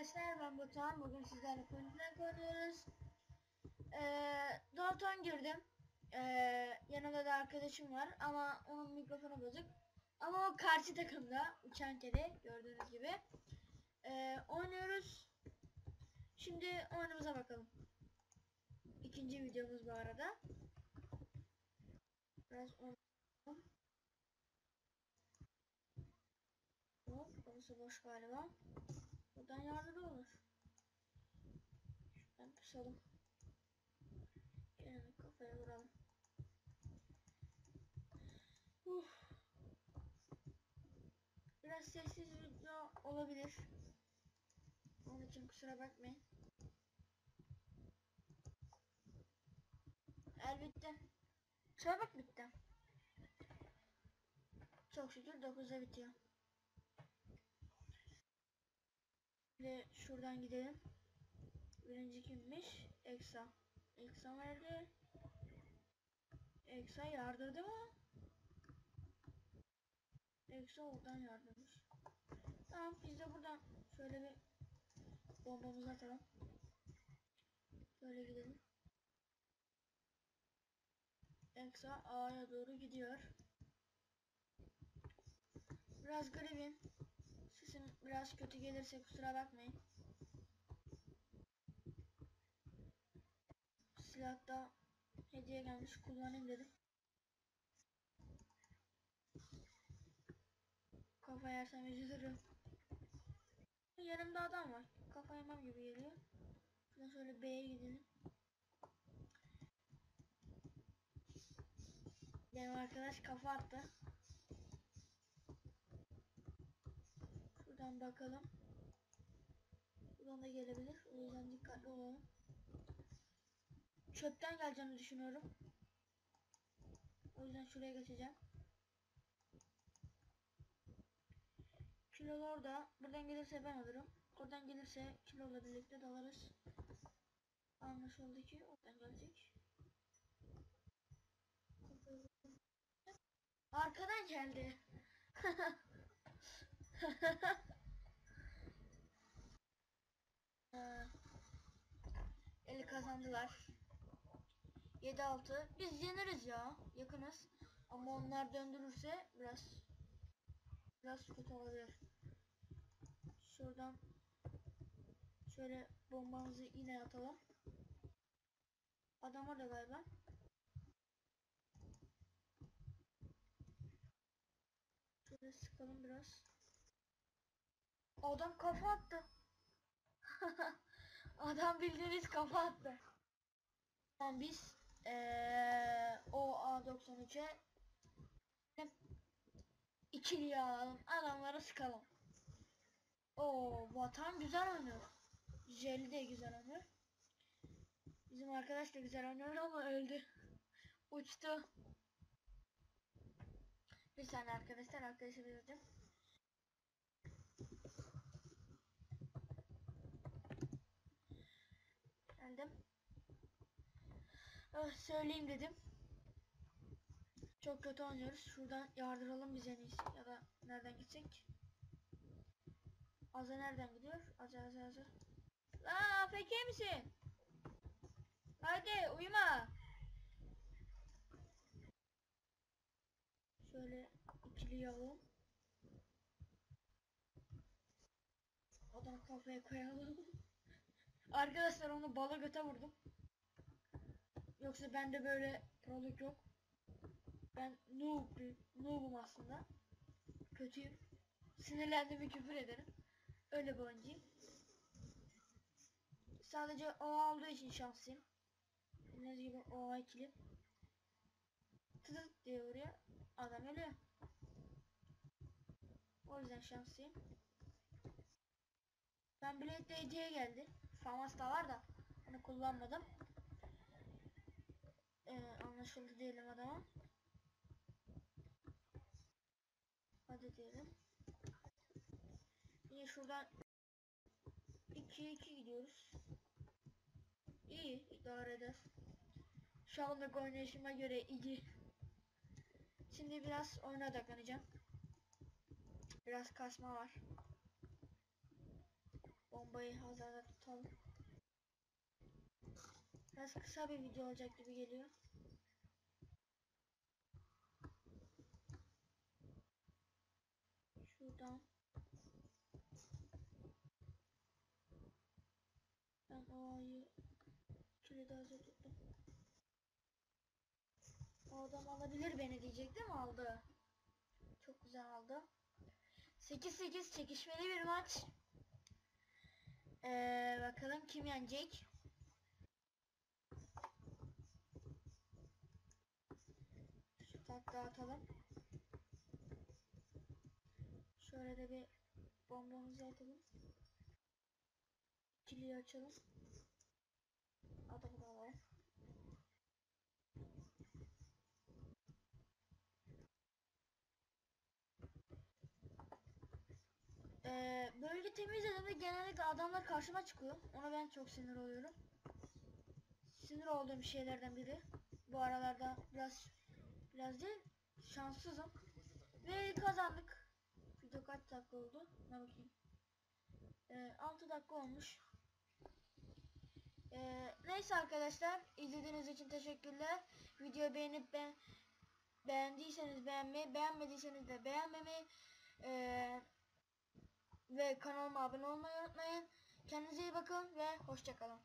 arkadaşlar ben Batuhan. Bugün sizlerle Point oynuyoruz. Ee, Dalton girdim. Ee, yanımda da arkadaşım var ama onun mikrofonu bozuk. Ama o karşı takımda uçan kedi gördüğünüz gibi. Ee, oynuyoruz. Şimdi oyunumuza bakalım. İkinci videomuz bu arada. Biraz oynayalım. Hop, orası boş galiba. Buradan yardımcı olur. Şuradan pusalım. Gelin kafaya vuralım. Uf. Biraz sessiz video olabilir. Onun için kusura bakmayın. El bitti. Çabuk bitti. Çok şükür 9'da bitiyor. Şimdi şuradan gidelim. Birinci kimmiş? Eksa. Eksa nerede? Eksa yardırdı mı? Eksa oradan yardırmış. Tamam biz de buradan şöyle bir bombamızı atalım. Böyle gidelim. Eksa A'ya doğru gidiyor. Biraz garibim. Sesim biraz kötü gelirse kusura bakmayın. Silahta hediye gelmiş kullanayım dedim. Kafa yersem üzülürüm. Yanımda adam var. Kafa yemem gibi geliyor. Şuradan şöyle B'ye gidelim. Benim arkadaş kafa attı. Şuradan bakalım. Buradan da gelebilir. O yüzden dikkatli olalım. Çöpten geleceğini düşünüyorum. O yüzden şuraya geçeceğim. Kilolu orada. Buradan gelirse ben alırım. Oradan gelirse kilola birlikte dalarız. Anlaşıldı ki oradan gelecek. Arkadan geldi. Ee, eli kazandılar. 7-6. Biz yeniriz ya. Yakınız. Ama onlar döndürürse biraz biraz kötü olabilir. Şuradan şöyle bombamızı yine atalım. Adam orada galiba. Şöyle sıkalım biraz. Adam kafa attı. Adam bildiğiniz kafa attı. Tamam biz ee, o A93'e hep ikili alalım. Adamları sıkalım. O vatan güzel oynuyor. Jelly de güzel oynuyor. Bizim arkadaş da güzel oynuyor ama öldü. Uçtu. Bir saniye arkadaşlar arkadaşı verdim. Söyleyeyim dedim. Çok kötü oynuyoruz. Şuradan yardıralım biz en iyisi. Ya da nereden gitsek? Aza nereden gidiyor? Aza aza aza. La AFK misin? Hadi uyuma. Şöyle ikili alalım. Adam kafaya koyalım. Arkadaşlar onu bala göte vurdum. Yoksa bende böyle proluk yok. Ben noob, noobum aslında. Kötüyüm. Sinirlendiğimi küfür ederim. Öyle bir oyuncuyum. Sadece o olduğu için şanslıyım. Bildiğiniz gibi o ikili. Tıdıt diye vuruyor. Adam ölüyor. O yüzden şanslıyım. Ben Blade hediye geldi. Famas da var da onu kullanmadım. Ee, anlaşıldı diyelim adama. Hadi diyelim. Yine şuradan 2'ye 2 gidiyoruz. İyi idare eder. Şu anlık oynayışıma göre iyi. Şimdi biraz oyuna odaklanacağım. Biraz kasma var. Bombayı hazırda tutalım. Biraz kısa bir video olacak gibi geliyor. Şuradan. Ben o ayı kilidi hazır tuttum. O adam alabilir beni diyecektim aldı. Çok güzel aldı. 8-8 çekişmeli bir maç. Ee, bakalım kim yenecek. Şu takla atalım. Şöyle de bir bombamızı atalım. İkiliyi açalım. Adamı da alalım. Ee, bölge temizlediğimde genellikle adamlar karşıma çıkıyor. Ona ben çok sinir oluyorum. Sinir olduğum şeylerden biri. Bu aralarda biraz biraz değil şanssızım. Ve kazandık. Video kaç dakika oldu? Ne bakayım. Ee, 6 dakika olmuş. Ee, neyse arkadaşlar izlediğiniz için teşekkürler. Videoyu beğenip ben beğendiyseniz beğenmeyi, beğenmediyseniz de beğenmemeyi ee, ve kanalıma abone olmayı unutmayın. Kendinize iyi bakın ve hoşçakalın.